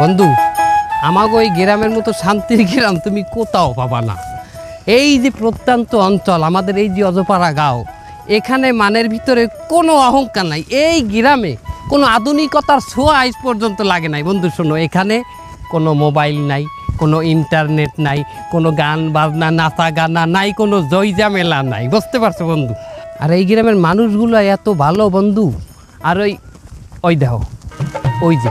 বন্ধু আমাকে ওই গ্রামের মতো শান্তির গ্রাম তুমি কোথাও পাবা না। এই যে প্রত্যন্ত অঞ্চল, আমাদের এই যে অজপাড়া গাঁও, এখানে মানের ভিতরে কোনো অহংকার নাই। এই গ্রামে কোনো আধুনিকতার ছোঁয়া আজ পর্যন্ত লাগে নাই। বন্ধু, শোনো, এখানে কোনো মোবাইল নাই, কোনো ইন্টারনেট নাই, কোনো গান বাজনা, নাচা গানা নাই, কোনো জয়জামেলা নাই। বুঝতে পারছ বন্ধু? আর এই গ্রামের মানুষগুলো এত ভালো বন্ধু। আর ওই ওই দেহ ওই যে।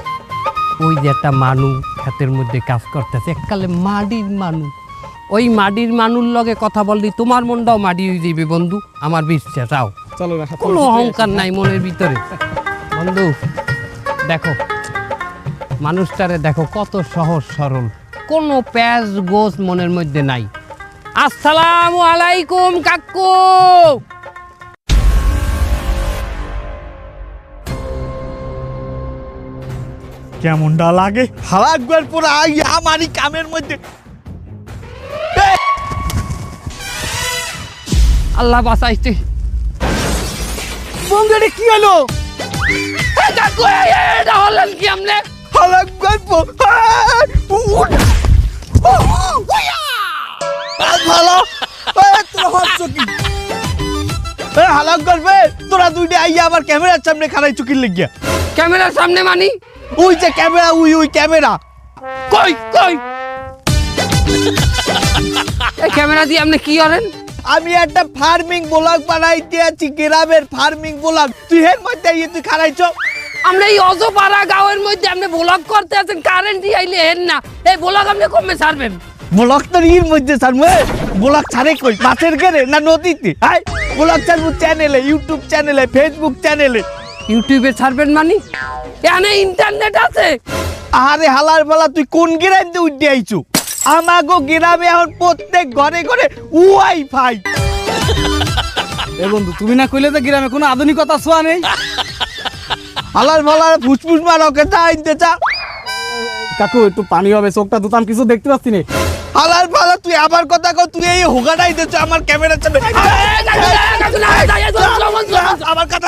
ওই যে একটা মানু হাতের মধ্যে কাজ করতেছে এককালে মাটির মানু। ওই মাটির মানুর লগে কথা বললি তোমার মনটাও মাটি হয়ে যাবে বন্ধু আমার বিশ্বাস আও চলো কোনো অহংকার নাই মনের ভিতরে। বন্ধু দেখো মানুষটারে দেখো কত সহজ সরল কোনো প্যাজ গোস মনের মধ্যে নাই। আসসালামু আলাইকুম কাকু! কেমনটা লাগে? হালা একবার পুরো আই আমারই কামের মধ্যে। আল্লাহ বাঁচাইছে। বন্ধু এটা কি হলো? এটা হলেন কি আমনে একবার ভালো। এ, তোরা হচ্ছ কি? হালাক করবে তোরা দুইটা আইয়া আবার ক্যামেরার সামনে খারাই চুকির লেগিয়া। ক্যামেরার সামনে মানি? ওই যে ক্যামেরা উই ওই ক্যামেরা। কই কই? এই ক্যামেরা দিয়ে আপনি কি করেন? আমি একটা ফার্মিং ব্লগ বানাইতে আছি গ্রামের ফার্মিং ব্লগ। তুই এর মধ্যে আইয়ে তুই খারাইছ আমরা এই অজপাড়া গাঁয়ের মধ্যে আপনি ব্লগ করতে আছেন কারেন্ট আইলে হেন না। এই ব্লগ আপনি কমে ছাড়বেন? ব্লগ তো ইর মধ্যে ছাড়বো ব্লগ ছাড়ে কই? মাছের ঘেরে না নদীতে? হাই ব্লগ ছাড়বো চ্যানেলে ইউটিউব চ্যানেলে ফেসবুক চ্যানেলে ইউটিউবে ছাড়বেন মানি? এখানে ইন্টারনেট আছে আরে হালার বেলা তুই কোন গ্রামে উঠে আইছু আমাগো গ্রামে এখন প্রত্যেক ঘরে ঘরে ওয়াইফাই এ বন্ধু তুমি না কইলে তো গ্রামে কোনো আধুনিকতা ছোঁয়া নেই হালার ফালার ফুসফুস মারকে চা আনতে চা কাকু একটু পানি হবে চোখটা দুতাম কিছু দেখতে পাচ্ছি না হালার ফালা তুই আবার কথা কও তুই এই হোগাটাই দিচ্ছ আমার ক্যামেরা সামনে আমার কথা।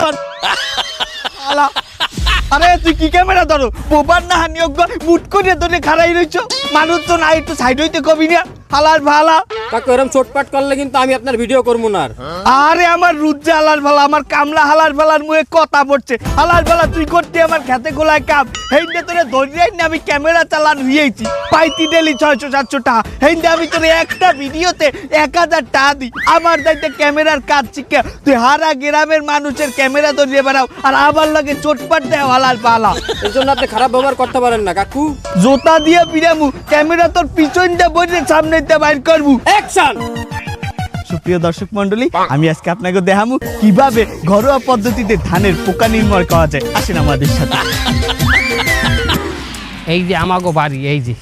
আরে তুই কি ক্যামেরা ধরো? বোবার না হানিয়োগ মুট করে ধরে খাড়াই রইছ। মানুষ তো নাই একটু সাইড হইতে কবি না। হালার ভালা। কাকু এরকম চোটপাট করলে কিন্তু আমি আপনার ভিডিও করব না আর। আরে আমার রুজ্জা হালার ভালা আমার কামলা হালার ভালার মুখে কথা পড়ছে। হালার ভালা তুই করতে আমার খেতে গোলায় কাম হেইন্দে তোরে ধরিয়াই না আমি ক্যামেরা চালান হইয়েছি পাইতি ডেলি ছয়শো সাতশো টাকা। হেইন্দে আমি তোরে একটা ভিডিওতে এক হাজার টাকা দিই। আমার দায়িত্বে ক্যামেরার কাজ শিখে তুই হারা গ্রামের মানুষের ক্যামেরা ধরিয়ে বেড়াও আর আমার লগে চোটপাট হালার পালা। এর জন্য আপনি খারাপ ব্যবহার করতে পারেন না কাকু। জোতা দিয়ে পিরামু ক্যামেরা তোর পিছন দিয়ে বসে বাইর করব। অ্যাকশন সুপ্রিয় দর্শক মন্ডলী আমি আজকে আপনাকে দেখাবো কীভাবে ঘরোয়া পদ্ধতিতে ধানের পোকা নির্মূল করা যায়। আসেন আমাদের সাথে। এই যে আমাগো বাড়ি এই যে।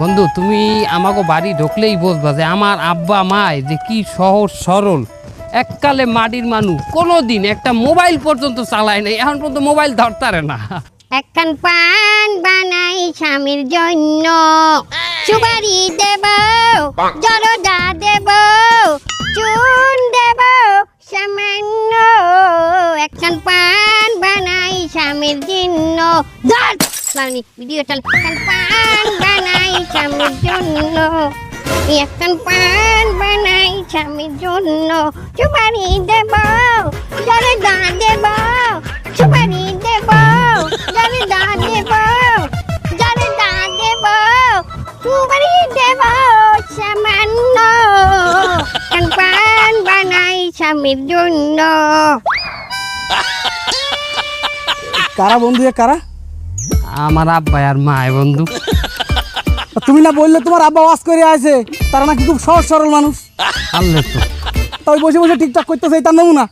বন্ধু তুমি আমাগো বাড়ি ঢুকলেই বুঝবা যে আমার আব্বা মায় যে কি সহজ সরল এককালে মাটির মানুষ কোনো দিন একটা মোবাইল পর্যন্ত চালায় নাই, এখন পর্যন্ত মোবাইল ধরতারে না। একখান পান বানাই স্বামীর জন্য। সুপারি দেব জরদা দেব, চুন দেব সামান্য। একখান পান বানাই স্বামীর জন্য। ধর! ভিডিও চাল। একখান পান বানাই স্বামীর জন্য। একখান পান বানাই স্বামীর জন্য। সুপারি দেব জরদা দেব সুপারি দেব জরদা দেব জরদা দেব সুপারি দেব সামান্য। কান পান বানাই স্বামীর জন্য। কারা বন্ধু এ কারা? আমার আব্বা আর মায় বন্ধু। তুমি না বললে তোমার আব্বা ওয়াজ করে আছে তারা নাকি খুব সহজ সরল মানুষ। আল্লাহ তো। তাই বসে বসে টিকটক করতেছে এটা নমুনা।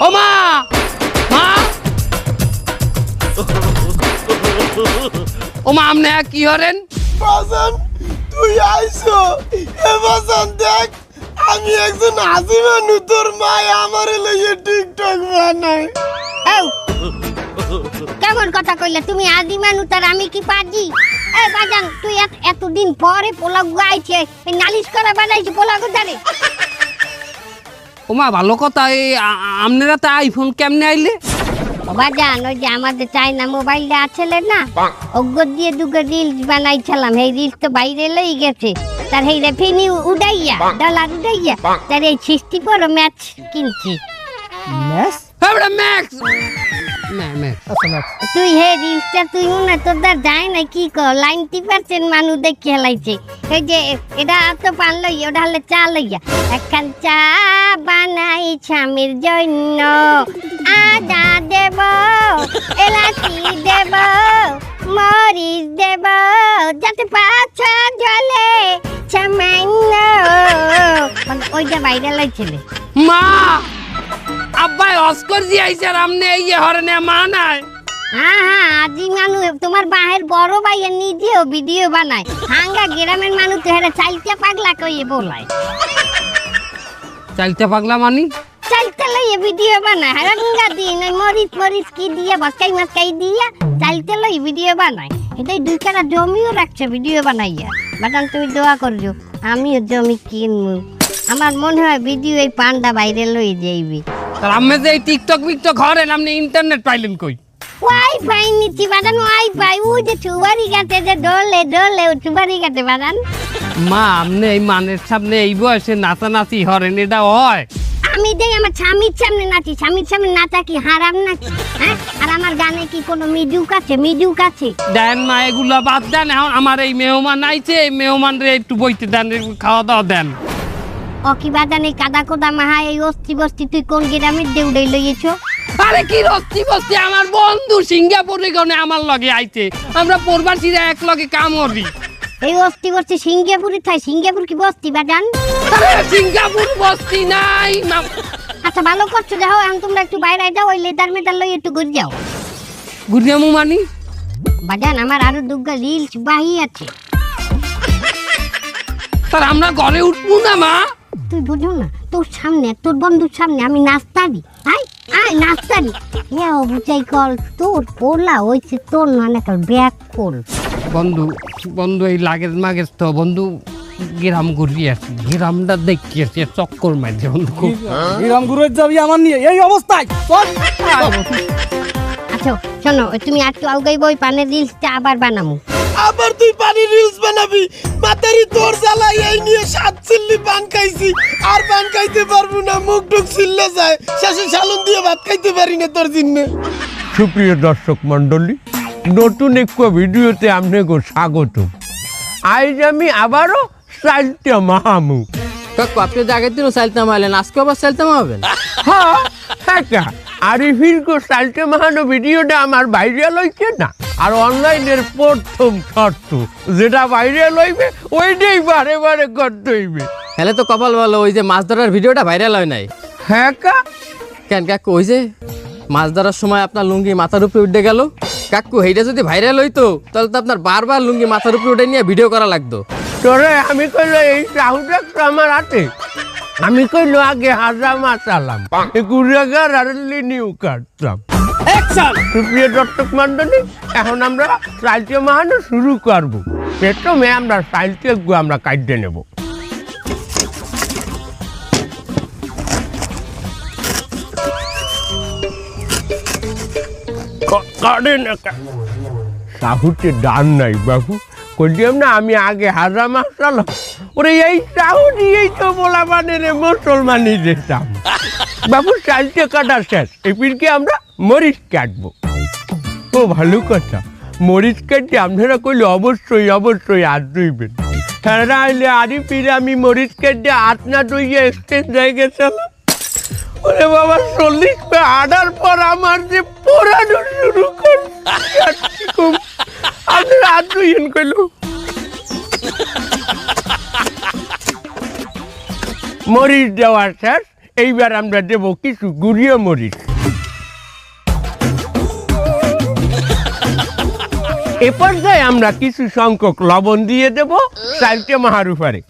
ও মা! মা! ও মা আমনে কি হরেন বাজান তুই আইছো এ বাজান দেখ আমি একজন হাসিমা নুতর মায় আমার লইয়ে টিকটক বানাই কেমন কথা কইলে তুমি আদি মানু তার আমি কি পাজি? এ বাজান তুই এত- এতদিন পরে পোলাও গাইছে এই নালিশ করা বানাইছে পোলাও কোথারে ও মা ভালো কথা এই আ- আ- আপনারা তো আইফোন কেমনে আইলে? বাজান ওই যে আমাদের চাইনা মোবাইলটা আছে না অজ্ঞ দিয়ে দুটো রিলস বানাইছিলাম এই রিলস তো বাইরে লই গেছে। তার এই রেভিনিউ উড়াইয়া ডলার উড়াইয়া তার এই সৃষ্টি করো ম্যাচ কিনছি। ম্যাচ আমরা ম্যাক্স ম্যাক্স আচ্ছা ম্যাচ তুই হে রিলসটা তুই মনে তোর দ্বার যায় না কি কর? নাইনটি পার্সেন্ট মানুষ দেখে হেলাইছে এই যে এটা তো পান লইয়া ওটা হলে চা লইয়া। একখান চা বানাই স্বামীর জন্য। আদা দেব এলাচি দেব মরিচ দেব যাতে পাছা জলে সামান্য। মানে ওইটা বাইরে লাইছিলে মা! আব্বাই অস্কর আর আমনে এই যে হরনে মা নাই হ্যাঁ হ্যাঁ আজি মানুষ তোমার বাহের বড় ভাইয়ের নিজেও ভিডিও বানায়। হাঙ্গা গ্রামের মানুষ তো হেরে চাইতে পাগলা কইয়ে বলায়। চালতে পাগলা মানি? চাইতে লইয়ে ভিডিও বানায়। হাঙ্গা দিন ওই মরিচ মরিচ কি দিয়ে বসকাই মসকাই দিয়া চাইতে লই ভিডিও বানায়। এটাই দুই কাটা জমিও রাখছে ভিডিও বানাইয়া। বাটান তুমি দোয়া করছ আমিও জমি কিনবো আমার মনে হয় ভিডিও এই পান্ডা বাইরে লই যাইবি। তার আম্মে যে এই টিকটক বিকটক হরেন আপনি ইন্টারনেট পাইলেন কই? ওয়াইফাই নিচ্ছি বাদান ওয়াইফাই ওই যে চুবারি গাতে যে ডলে ডলে ও চুবারি গাতে বাদান। মা আপনি এই মানের সামনে এই বয়সে নাচানাচি হরেন এটা হয়। আমি দেই আমার স্বামীর সামনে নাচি স্বামীর সামনে নাচা কি হারাম নাকি? হ্যাঁ? আর আমার গানে কি কোনো মিউজিক আছে মিউজিক আছে? দেন মা এগুলো বাদ দেন এখন আমার এই মেহমান আইছে এই মেহমান রে একটু বইতে দেন খাওয়া দাওয়া দেন। বাদান এই কাদা কোদা মাহা এই অস্থি বস্তি তুই কোন গ্রামের দেউড়াই লইয়েছ? আরে কি রস্তি বস্তি আমার বন্ধু সিঙ্গাপুরে গনে আমার লগে আইছে আমরা প্রবাসীরা এক লগে কাম করি এই অস্থি বস্তি সিঙ্গাপুরে থাই সিঙ্গাপুর কি বস্তি বাদান আরে সিঙ্গাপুর বস্তি নাই মা- আচ্ছা ভালো করছ দেখো এখন তোমরা একটু বাইরে যাও ওই লেদার মেদার লই একটু ঘুরে যাও। গুরিয়ামু মানি? বাজান আমার আরও দুগা রিলস বাহি আছে। তার আমরা ঘরে উঠবো না মা? তুই বুঝো না? তোর সামনে তোর বন্ধুর সামনে আমি নাস্তারি আয় আয় নাস্তারি ইয়া ও বুঝাই কল। তোর পোলা হইছে তোর মানে কল ব্যাক কল বন্ধু বন্ধু এই লাগেজ মাগেজ তো বন্ধু গ্রাম ঘুরিয়ে আসি গ্রামটা দেখি আসি চক্কর মারছে বন্ধু। বিরাম গুরুর যাবি আমার নিয়ে? এই অবস্থায় আচ্ছা শোনো ওই তুমি একটু আউগাই বই পানের রিলসটা আবার বানামু। আবার তুই পানি রিলস বানাবি। মাতারি তোর জ্বালাই এই নিয়ে সাত চিল্লি পান খাইছি। আর পান খাইতে পারব না মুখ টুক চিল্লে যায়। শেষে সালুন দিয়ে ভাত খাইতে পারি না তোর জন্য সুপ্রিয় দর্শক মণ্ডলী নতুন একটু ভিডিওতে আপনাকে স্বাগত। আজ আমি আবারও সাইলটা মাহামু। কাকু আপনি আগের দিনও চালতাম আইলেন আজকে আবার চালতাম হবেন হ্যাঁ হ্যাঁ আরিফিন কো সাইলটা মাহানো ভিডিওটা আমার ভাইরাল হইছে না? আর অনলাইনের প্রথম শর্ত যেটা ভাইরাল হইবে ওইটাই বারে বারে করতে হইবে। হেলে তো কপাল ভালো ওই যে মাছ ধরার ভিডিওটা ভাইরাল হয় নাই? হ্যাঁ কা। কেন কাকু ওই যে মাছ ধরার সময় আপনার লুঙ্গি মাথার উপরে উঠে গেল? কাকু এইটা যদি ভাইরাল হইতো তাহলে তো আপনার বারবার লুঙ্গি মাথার উপরে উঠে নিয়ে ভিডিও করা লাগতো। তোরে আমি কইলো এই সাহুটা তো আমার হাতে। আমি কইলো আগে হাজা মাছ আলাম। গুড়াগার আর লিনিউ কাটতাম। সুপ্রিয় দর্শক মন্ডলী এখন আমরা সাহিত্য মাহানো শুরু করব। প্রথমে আমরা সাহিত্য আমরা কাটতে নেব। কাটে না সাহুতে ডান নাই বাবু। কইলাম না আমি আগে হাজা চালাম। ওরে এই সাহু দিয়েই তো বলা মানে রে মুসলমানি দিতাম বাবু চালতে কাটা শেষ। এপিনকে আমরা মরিচ কাটবো। ও, ভালো কথা। মরিচ কাটতে আপনারা কইলে অবশ্যই অবশ্যই হাত ধুইবেন। হ্যাঁ আইলে আরি আমি মরিচ কাটতে হাত না ধুইয়ে এক্সচেঞ্জ হয়ে গেছিলাম। ওরে বাবা, চল্লিশ পে আডার পর আমার যে পোড়ানো শুরু করছে। কইল। মরিচ দেওয়ার শেষ। এইবার আমরা দেবো কিছু গুড়িয়ে মরিচ। এ পর্যায়ে আমরা কিছু সংখ্যক লবণ দিয়ে দেব চারটে মাহার উপরে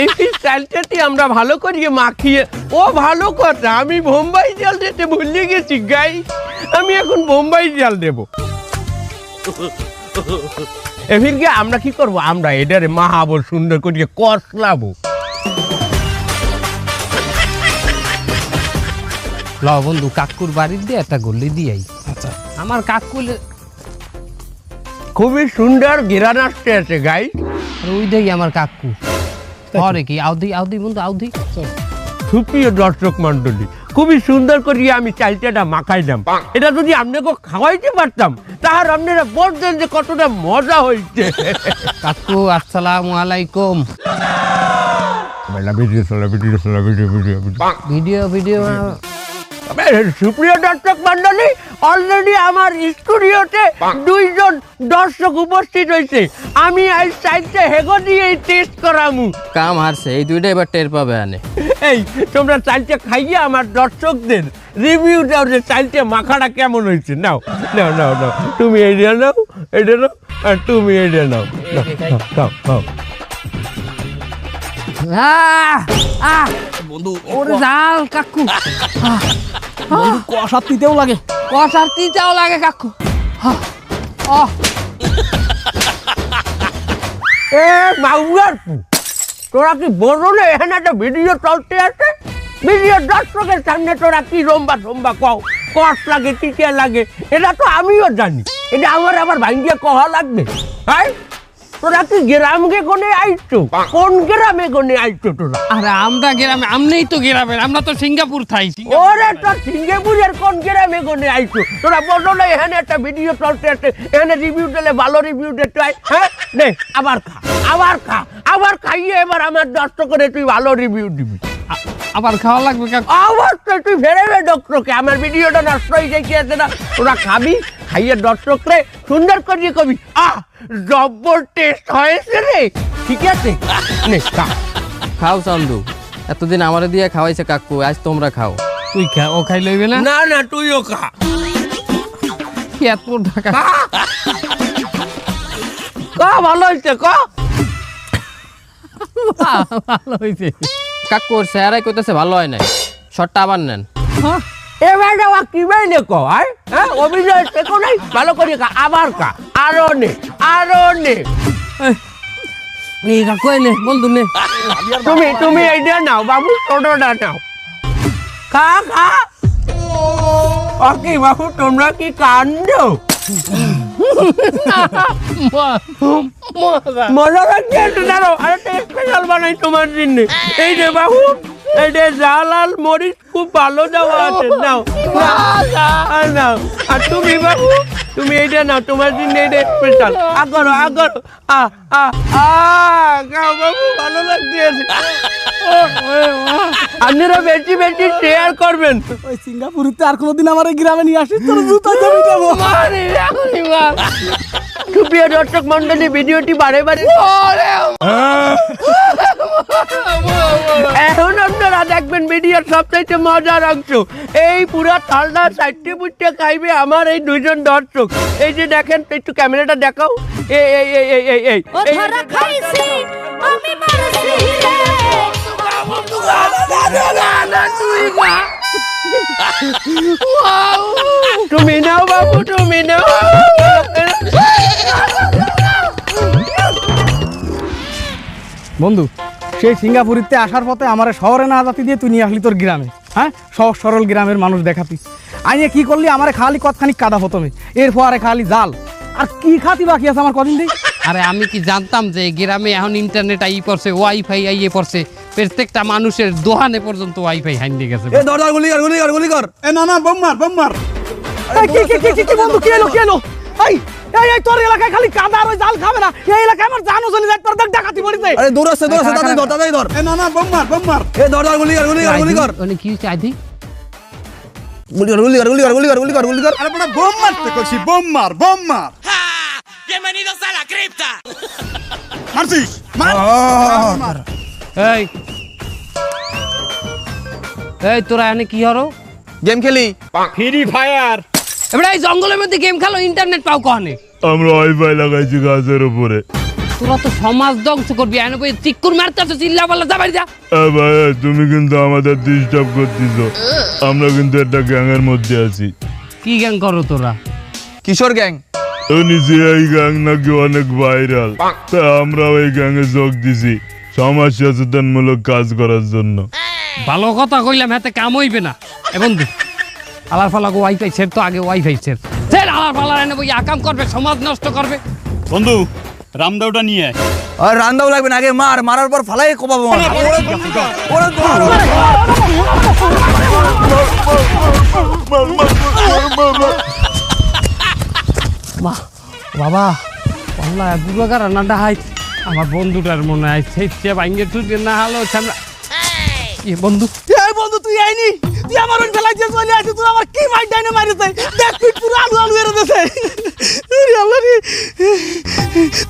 এই চালটাটি আমরা ভালো করিয়ে মাখিয়ে, ও ভালো কথা, আমি বোম্বাই জাল দিতে ভুলে গেছি, গাই। আমি এখন বোম্বাই জাল দেব। এফিরকে আমরা কি করব? আমরা এটারে মাহাবো সুন্দর করিয়ে কষলাবো। ল বন্ধু কাকুর বাড়ির দিয়ে একটা গল্লি দিয়াই। আচ্ছা। আমার কাকু খুবই সুন্দর আসতে আছে গাই আর ওই দেই আমার কাকু। পরে কি? আউদি আউদি বন্ধু আউদি। সুপ্রিয় দর্শক মন্ডলী খুবই সুন্দর করিয়া আমি চালটাটা মাখাইলাম এটা যদি আপনাকে খাওয়াইতে পারতাম তাহলে আপনারা বলতেন যে কতটা মজা হয়েছে কাকু আসসালামু আলাইকুম। Video video video video video. Video সুপ্রিয় দর্শক মন্ডলী অলরেডি আমার স্টুডিওতে দুইজন দর্শক উপস্থিত হয়েছে আমি আজ চাইতে হেগো দিয়ে টেস্ট করামু। কাম হারছে এই দুইটা এবার টের পাবে আনে। এই তোমরা চালটা খাইয়া আমার দর্শকদের রিভিউ দাও যে চালটা মাখাটা কেমন হয়েছে। নাও নাও নাও নাও। তুমি এইটা নাও এটা নাও আর তুমি এইটা নাও। নাও, নাও, বন্ধু ওরে জাল কাকু। বন্ধু কষা তিতেও লাগে। কষার তিতাও লাগে কাকু। আহ, আহ। এ মাউয়ার পু, তোরা কি বলো এখানে একটা ভিডিও চলতে আছে? ভিডিও দর্শকের সামনে তোরা কি রম্বা সম্বা কও? কষ লাগে, টিকে লাগে, এটা তো আমিও জানি। এটা আমার আবার ভাঙ্গিয়ে কহা লাগবে? হ্যাঁ তোরা কি গ্রামকে কোনে আইছো? কোন গ্রামে কোনে আইছো তোরা? আরে আমরা গ্রামে আমনেই তো গ্রামের আমরা তো সিঙ্গাপুর থাই ওরে তোর সিঙ্গেপুরের কোন গ্রামে কোনে আইছো? তোরা বলো না এখানে একটা ভিডিও চলতে আছে এখানে রিভিউ দিলে ভালো রিভিউ দিতে হয় হ্যাঁ? নে আবার খা আবার খা আবার খাইয়ে এবার আমার দষ্ট করে তুই ভালো রিভিউ দিবি। আবার খাওয়া লাগবে কাকু অবশ্যই তুই ফেরাবে ডক্টরকে আমার ভিডিওটা নষ্ট হয়ে যাইছে না। তোরা খাবি খাইয়ে দর্শকরে সুন্দর করে কবি। আহ! জব্বর টেস্ট হয়েছে রে। ঠিক আছে? নে খা। খাও চান্দু। এতদিন আমারে দিয়ে খাওয়াইছে কাকু আজ তোমরা খাও। তুই খা ও খাই লইবে না? না না তুইও খা। এত টাকা। খা। ক ভালো হয়েছে ক ভালো হইছে। কাকু ওর চেহারাই কইতেছে ভালো হয় নাই। শর্টটা আবার নেন। এবার যাওয়া কি বাইলে ক আয় হ্যাঁ? অভিনয় শেখো নাই? ভালো করে খা আবার খা আরও নে আরও নে। নে তুমি তুমি এইটা নাও, বাবু নাও। ওকে বাবু, তোমরা কি কান্দ মজা লাগছে তোমার জন্য। এই যে, বাবু। যে জাল আর মরিচ খুব ভালো দেওয়া আছে। নাও। নাও। আর তুমি বাবু তুমি এইটা নাও তোমার জন্য এইটা স্পেশাল আগরো আগরো আ আ আ বাবু ভালো লাগছে। আপনারা বেশি বেশি শেয়ার করবেন। ওই সিঙ্গাপুরিতে আর কোনোদিন আমার গ্রামে নিয়ে আসিস তোর জুতা জমি দেবো সুপ্রিয় দর্শক মন্ডলী ভিডিওটি বারে বারে এখন আপনারা দেখবেন ভিডিওর সবচাইতে মজার অংশ। এই পুরো থালটা চারটে পুটে খাইবে আমার এই দুজন দর্শক। এই যে দেখেন একটু ক্যামেরাটা দেখাও। এই এই এই এই এই এই। তুমি নাও বাবু, তুমি নাও। বন্ধু, সেই সিঙ্গাপুরিতে আসার পথে আমার শহরে না জাতি দিয়ে তুই নিয়ে আসলি তোর গ্রামে হ্যাঁ? সহজ সরল গ্রামের মানুষ দেখাতি। আইনে কি করলি? আমার খালি কতখানি কাদা প্রথমে এরপরে খালি জাল। আর কি খাতি বাকি আছে আমার কদিন দিই আরে আমি কি জানতাম যে গ্রামে এখন ইন্টারনেট আই পড়ছে ওয়াইফাই আইয়ে পড়ছে? প্রত্যেকটা মানুষের দোকানে পর্যন্ত ওয়াইফাই হাইন্দে গেছে। এ দরদার গুলি কর গুলি কর গুলি কর। এ না না বোম মার বোম মার। কি কি কি কি বন্ধু কি এলো কি এলো এই এই এই তোর এলাকায় খালি কাদা আর ওই জাল খাবে না? এই এলাকায় আমার জানো চলে যায় তোর দেখ ডাকাতি পড়িছে। আরে দৌড়াচ্ছে দৌড়াচ্ছে তাড়াতাড়ি ধর তাড়াতাড়ি ধর। এ না না বোম মার বোম মার। এ ধর গুলি কর গুলি কর গুলি কর। মানে কি আইদি? গুলি কর গুলি কর গুলি কর গুলি কর গুলি কর গুলি কর। আরে বড় বোম মারতে কইছি বোম মার বোম মার। মারছিস মার এই এই তোরা এনে কি হরো গেম খেলি? ফ্রি ফায়ার এবার এই জঙ্গলের মধ্যে গেম খেলো ইন্টারনেট পাও কখনে? আমরা ওয়াইফাই লাগাইছি গাছের উপরে। তোরা তো সমাজ ধ্বংস করবি এনে বই চিক্কুর মারতে আছে চিল্লা পাল্লা যাবাই যা। এ ভাই তুমি কিন্তু আমাদের ডিস্টার্ব করতেছ। আমরা কিন্তু একটা গ্যাংয়ের মধ্যে আছি। কি গ্যাং করো তোরা? কিশোর গ্যাং? তো নিজে এই গ্যাং নাকি অনেক ভাইরাল তা আমরাও এই গ্যাংয়ে যোগ দিছি সমাজ সচেতনমূলক কাজ করার জন্য ভালো কথা কইলাম হাতে কাম হইবে না এ বন্ধু আলার ফালাগো ওয়াইফাই সের তো আগে ওয়াইফাই সের সের আলার ফালার এনে বই আকাম করবে সমাজ নষ্ট করবে বন্ধু রামদাওটা নিয়ে আয় আর রান্দাও লাগবে না আগে মার মারার পর ফালাই কোপাবো মার। মা বাবা আল্লাহ বুড়াগার রান্নাটা হাই আমার বন্ধুটার মনে হয় সেই সে ভাঙ্গে তুই না হলো আমরা এ বন্ধু এ বন্ধু তুই আইনি? তুই আমার ওই ফেলাই দিয়ে চলে আসি তুই আমার কি মাইট ডাইনে মারিছে? দেখ তুই পুরো আলু আলু এর আল্লাহ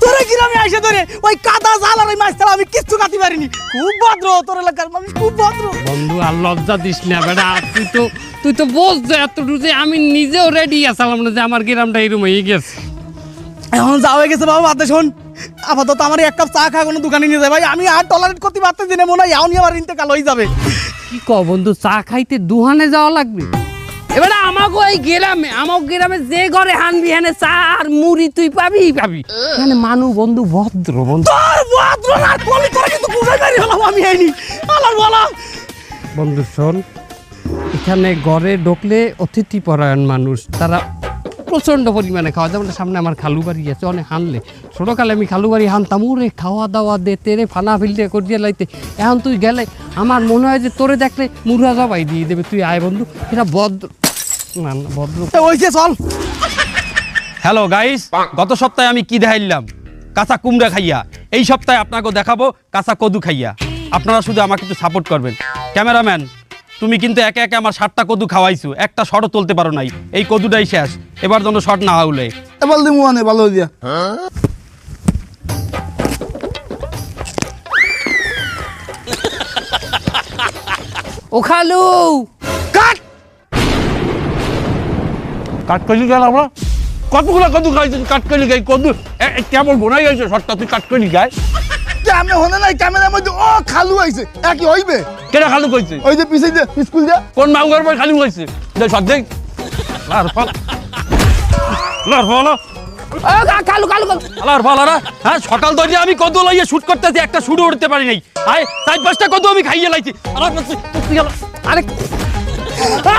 তোরে গ্রামে আইসে ধরে ওই কাদা জাল আর ওই মাছ ছাড়া আমি কিচ্ছু কাটি পারিনি। খুব ভদ্র তোর এলাকার মানুষ খুব ভদ্র। বন্ধু আর লজ্জা দিস না বেটা তুই তো তুই তো বোঝ যে এতটুকু যে আমি নিজেও রেডি আছিলাম না যে আমার গ্রামটা এরম হয়ে গেছে। এখন যা হয়ে গেছে বাবা বাদে শোন। আপাতত আমার এক কাপ চা খা কোনো দোকানে নিয়ে যায়। ভাই আমি আর টলারেট করতে পারতেছি না মনে হয় এমনই আমার ইন্তেকাল হয়ে যাবে। কি ক বন্ধু চা খাইতে দুহানে যাওয়া লাগবে? এবারে আমাকে এই গ্রামে আমার গ্রামে যে ঘরে হানবি হানে চা আর মুড়ি তুই পাবি পাবি। মানে মানু বন্ধু ভদ্র বন্ধু। তোর ভদ্র না কলি করে কিন্তু বুঝাই পারি হলাম আমি আইনি আলার বলাম বন্ধু শোন এখানে ঘরে ঢুকলে অতিথি পরায়ণ মানুষ তারা প্রচণ্ড পরিমাণে খাওয়া যেমন সামনে আমার খালু বাড়ি আছে অনেক হানলে। ছোটোকালে আমি খালু বাড়ি হানতাম ওরে খাওয়া দাওয়া দে তেরে ফানা ফিলতে করিয়ে লাইতে। এখন তুই গেলে আমার মনে হয় যে তোরে দেখলে মুড়া জবাই দিয়ে দেবে। তুই আয় বন্ধু এটা ভদ্র না না ভদ্র। ওইছে চল। হ্যালো গাইস গত সপ্তাহে আমি কি দেখাইলাম? কাঁচা কুমড়া খাইয়া। এই সপ্তাহে আপনাকে দেখাবো কাঁচা কদু খাইয়া। আপনারা শুধু আমাকে একটু সাপোর্ট করবেন। ক্যামেরাম্যান তুমি কিন্তু একে একে আমার ষাটটা কদু খাওয়াইছো। একটা শটও তুলতে পারো নাই। এই কদুটাই শেষ। এবার যেন শট না হলে এবার দিমু আনে ভালো দিয়া। ও খালু! কাট! কাট কইলি গেল আমরা? কতগুলো কদু খাইছিস কাট কইলি গাই কদু কেমন বোনাই গেছে শটটা তুই কাট কইলি গায় আমি হনে নাই ক্যামেরার মধ্যে ও খালু আইছে। একই হইবে? কেটা খালু কইছে? ওই যে পিছে যে স্কুল যা? কোন মাউগার বই খালু কইছে? দে শট দেখ। লার ফল। লার ফল আলার ফালারা হ্যাঁ সকাল ধরে আমি লইয়ে শুট করতেছি একটা শুটও উঠতে পারি নাই। আয় চার পাঁচটা কদু আমি খাইয়ে লাইছি। আরে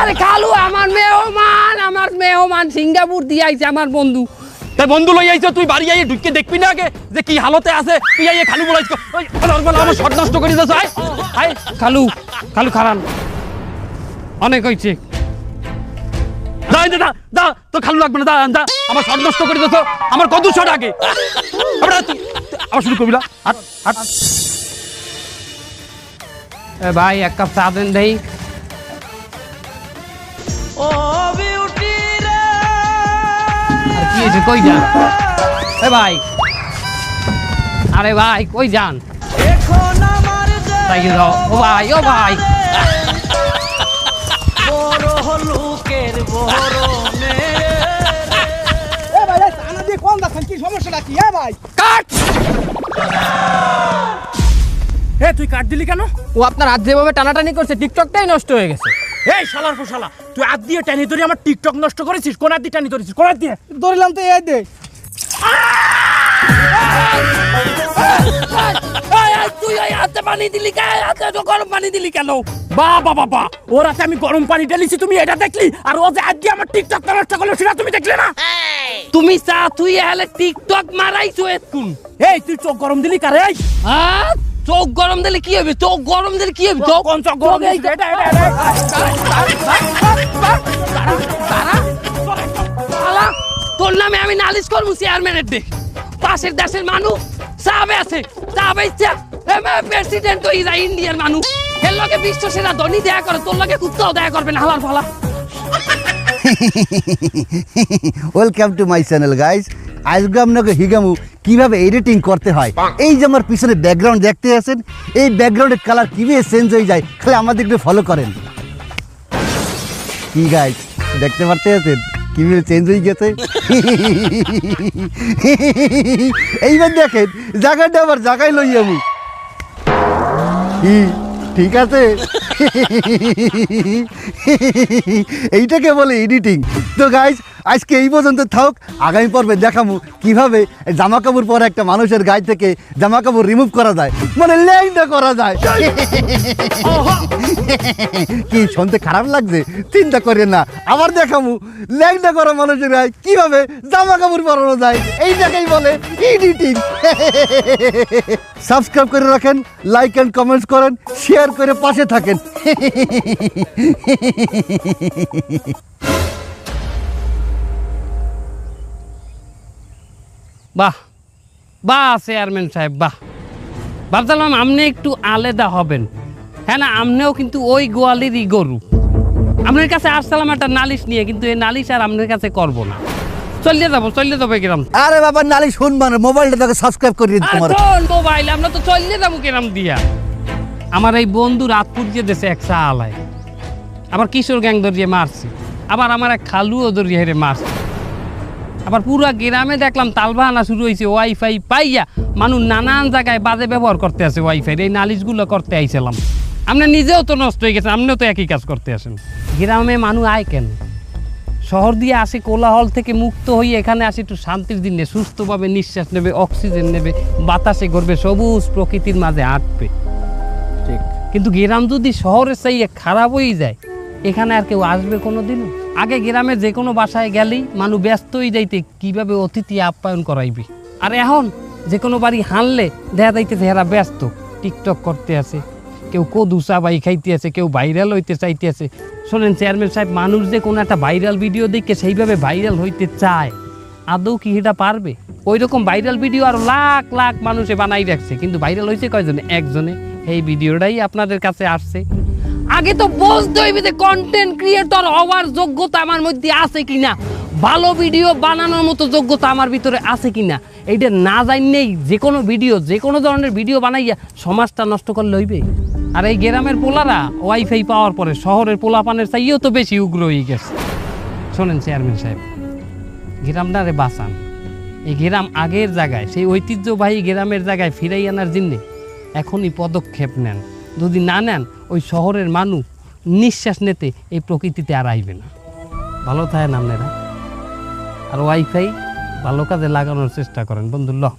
আরে খালু আমার মেহমান আমার মেহমান সিঙ্গাপুর দিয়ে আইছে আমার বন্ধু। তাই বন্ধু লই আইছো তুই বাড়ি আইয়ে ঢুকে দেখবি না আগে যে কি হালতে আছে। তুই আইয়ে খালু বলাইছ। আমার শট নষ্ট করে দিছ আয় আয়। খালু খালু খারান। অনেক হয়েছে দা দা দা দা তো খালু লাগবে না দা দা আমার শট নষ্ট করে দিছ আমার কদু শট আগে? আবার আবার শুরু করবি না। হাট হাট। ভাই এক কাপ চা দেন দেই। আর কি হয়েছে কই যান? এ ভাই। আরে ভাই কই যান? তাই দাও ও ভাই ও ভাই। কাট! এ তুই কাট দিলি কেন? ও আপনার হাত যেভাবে টানাটানি করছে টিকটকটাই নষ্ট হয়ে গেছে। এই শালার ফোশালা তুই হাত দিয়ে টানি ধরে আমার টিকটক নষ্ট করেছিস? কোন হাত দিয়ে টানি ধরেছিস? কোন হাত দিয়ে? ধরলাম তো এই দে তুই এই হাতে পানি দিলি কেন হাতে তো গরম পানি দিলি কেন? বাবা বাবা ওর হাতে আমি গরম পানি ঢেলেছি তুমি এটা দেখলি? আর ও যে আজ আমার টিকটক নষ্ট করল সেটা তুমি দেখলে না? তুমি চা তুই হলে টিকটক মারাইছো এতক্ষণ এই তুই চোখ গরম দিলি কারে? হ্যাঁ? চোখ গরম দিলে কি হবে? চোখ গরম দিলে কি হবে? চোখ কোন চোখ গরম এটা এটা এটা তোর নামে আমি নালিশ করব চেয়ারম্যানের ডে পাশের দেশের মানুষ চাবে আছে। ইচ্ছা প্রেসিডেন্ট তো ইরা ইন্ডিয়ার মানুষ। এর লগে বিশ্ব সেরা ধনী দেয়া করে তোর লগে কুত্তাও দেয়া করবে না হালার ফালা welcome to my channel guys আজকে আপনাকে হিগামু কীভাবে এডিটিং করতে হয়। এই যে আমার পিছনে ব্যাকগ্রাউন্ড দেখতে আছেন এই ব্যাকগ্রাউন্ডের কালার কীভাবে চেঞ্জ হয়ে যায় খালি আমাদের একটু ফলো করেন। কি গাইস দেখতে পারতে আছেন? কীভাবে চেঞ্জ হয়ে গেছে? এইবার দেখেন, জায়গাটা আবার জায়গায় লই আমি ঠিক আছে? এইটাকে বলে এডিটিং তো গাইজ আজকে এই পর্যন্ত থাক আগামী পর্বে দেখামু কীভাবে জামা কাপড় পরে একটা মানুষের গায়ে থেকে জামা কাপড় রিমুভ করা যায় মানে ল্যাংটা করা যায়। কি শুনতে খারাপ লাগছে? চিন্তা করে না আবার দেখামু ল্যাংটা করা মানুষের গায়ে কীভাবে জামা কাপড় পরানো যায় এই জায়গায় বলে এডিটিং সাবস্ক্রাইব করে রাখেন লাইক অ্যান্ড কমেন্টস করেন শেয়ার করে পাশে থাকেন। বাহ বাহ চেয়ারম্যান সাহেব বাহ। ভাবছিলাম আপনি একটু আলাদা হবেন। হ্যাঁ না আপনিও কিন্তু ওই গোয়ালেরই গরু। আপনার কাছে আসছিলাম একটা নালিশ নিয়ে কিন্তু এই নালিশ আর আপনার কাছে করব না। চলে যাব চলে যাব কিরম আরে বাবা নালি শুনবা না মোবাইলটা তোকে সাবস্ক্রাইব করে দিন তোমার মোবাইল আমরা তো চলে যাব কিরম দিয়া। আমার এই বন্ধু রাতপুর যে দেশে এক আলায় আবার কিশোর গ্যাং ধরিয়ে মারছে। আবার আমার এক খালুও ধরিয়ে হেরে মারছে। আবার পুরা গ্রামে দেখলাম তালবাহানা শুরু হয়েছে ওয়াইফাই পাইয়া মানুষ নানান জায়গায় বাজে ব্যবহার করতে আছে ওয়াইফাই এই নালিশগুলো করতে আইছিলাম। আপনি নিজেও তো নষ্ট হয়ে গেছেন আপনিও তো একই কাজ করতে আসেন। গ্রামে মানুষ আয় কেন? শহর দিয়ে আসে কোলাহল থেকে মুক্ত হয়ে এখানে আসে একটু শান্তির দিনে সুস্থভাবে নিঃশ্বাস নেবে অক্সিজেন নেবে বাতাসে ঘুরবে সবুজ প্রকৃতির মাঝে হাঁটবে। ঠিক। কিন্তু গ্রাম যদি শহরের চাইয়ে খারাপ হয়ে যায় এখানে আর কেউ আসবে কোনো দিন আগে গ্রামে যে কোনো বাসায় গেলেই মানুষ ব্যস্তই যাইতে কীভাবে অতিথি আপ্যায়ন করাইবে? আর এখন যে কোনো বাড়ি হানলে দেখা যাইতেছে এরা ব্যস্ত, টিকটক করতে আছে, কেউ কদু চাবাই খাইতে আছে, কেউ ভাইরাল হইতে চাইতে আছে। শোনেন চেয়ারম্যান সাহেব, মানুষ যে কোনো একটা ভাইরাল ভিডিও দেখে সেইভাবে ভাইরাল হইতে চায়, আদৌ কি এটা পারবে? ওই রকম ভাইরাল ভিডিও আর লাখ লাখ মানুষে বানাই রাখছে, কিন্তু ভাইরাল হয়েছে কয়জনে? একজনে। এই ভিডিওটাই আপনাদের কাছে আসছে। আগে তো বুঝতে হইবে যে কন্টেন্ট ক্রিয়েটর হওয়ার যোগ্যতা আমার মধ্যে আছে কিনা? ভালো ভিডিও বানানোর মতো যোগ্যতা আমার ভিতরে আছে কিনা? এইটা না জানলেই যে কোনো ভিডিও যে কোনো ধরনের ভিডিও বানাইয়া সমাজটা নষ্ট করলে হইবে। আর এই গ্রামের পোলারা ওয়াইফাই পাওয়ার পরে শহরের পোলাপানের চাইয়েও তো বেশি উগ্র হয়ে গেছে। শোনেন চেয়ারম্যান সাহেব, গ্রামটারে বাঁচান। এই গ্রাম আগের জায়গায়, সেই ঐতিহ্যবাহী গ্রামের জায়গায় ফিরাই আনার জন্যে এখনই পদক্ষেপ নেন। যদি না নেন, ওই শহরের মানুষ নিঃশ্বাস নিতে এই প্রকৃতিতে আর আইবে না। ভালো থাকেন আপনারা। আর ওয়াইফাই ভালো কাজে লাগানোর চেষ্টা করেন। বন্ধুল্লাহ